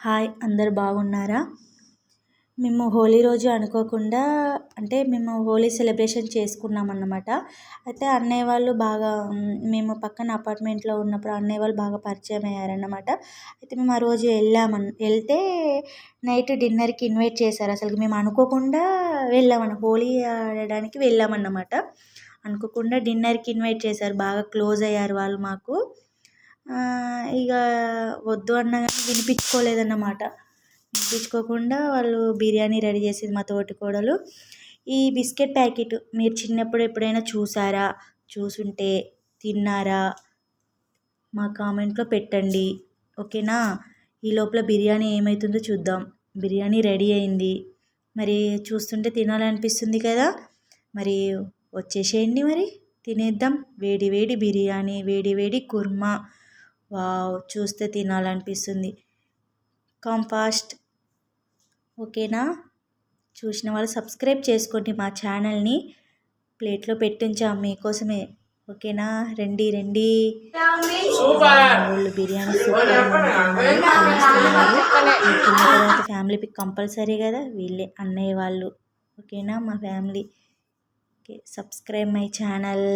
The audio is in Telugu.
హాయ్ అందరు బాగున్నారా? మేము హోలీ రోజు అనుకోకుండా అంటే మేము హోలీ సెలబ్రేషన్ చేసుకున్నాం అన్నమాట అయితే అన్నయ్య వాళ్ళు బాగా మేము పక్కన అపార్ట్మెంట్లో ఉన్నప్పుడు అన్నయ్య వాళ్ళు బాగా పరిచయం అయ్యారన్నమాట. అయితే మేము ఆ రోజు వెళ్ళామన్ వెళ్తే నైట్ డిన్నర్కి ఇన్వైట్ చేశారు. అసలు మేము అనుకోకుండా వెళ్ళామన్న హోలీ ఆడడానికి వెళ్ళామన్నమాట. అనుకోకుండా డిన్నర్కి ఇన్వైట్ చేశారు. బాగా క్లోజ్ అయ్యారు వాళ్ళు మాకు. ఇక వద్దు అన్నా కానీ వినిపించుకోలేదన్నమాట. వినిపించుకోకుండా వాళ్ళు బిర్యానీ రెడీ చేసింది మా తోటి కోడలు. ఈ బిస్కెట్ ప్యాకెట్ మీరు చిన్నప్పుడు ఎప్పుడైనా చూసారా? చూసుంటే తిన్నారా? మా కామెంట్లో పెట్టండి. ఓకేనా? ఈ లోపల బిర్యానీ ఏమవుతుందో చూద్దాం. బిర్యానీ రెడీ అయింది. మరి చూస్తుంటే తినాలనిపిస్తుంది కదా? మరి వచ్చేసేయండి మరి. తినేద్దాం. వేడి వేడి బిర్యానీ వేడి వేడి కుర్మా. వావ్ చూస్తే తినాలనిపిస్తుంది. Come fast. ఓకేనా? చూసిన వాళ్ళు సబ్స్క్రైబ్ చేసుకోండి మా ఛానల్ని. ప్లేట్లో పెట్టించాం మీకోసమే. ఓకేనా? రండి రండి. వాళ్ళు బిర్యానీ సూపర్ తర్వాత ఫ్యామిలీ పిక్ కంపల్సరీ కదా. వీళ్ళే అన్నయ్య వాళ్ళు. ఓకేనా? మా family. Okay subscribe my channel.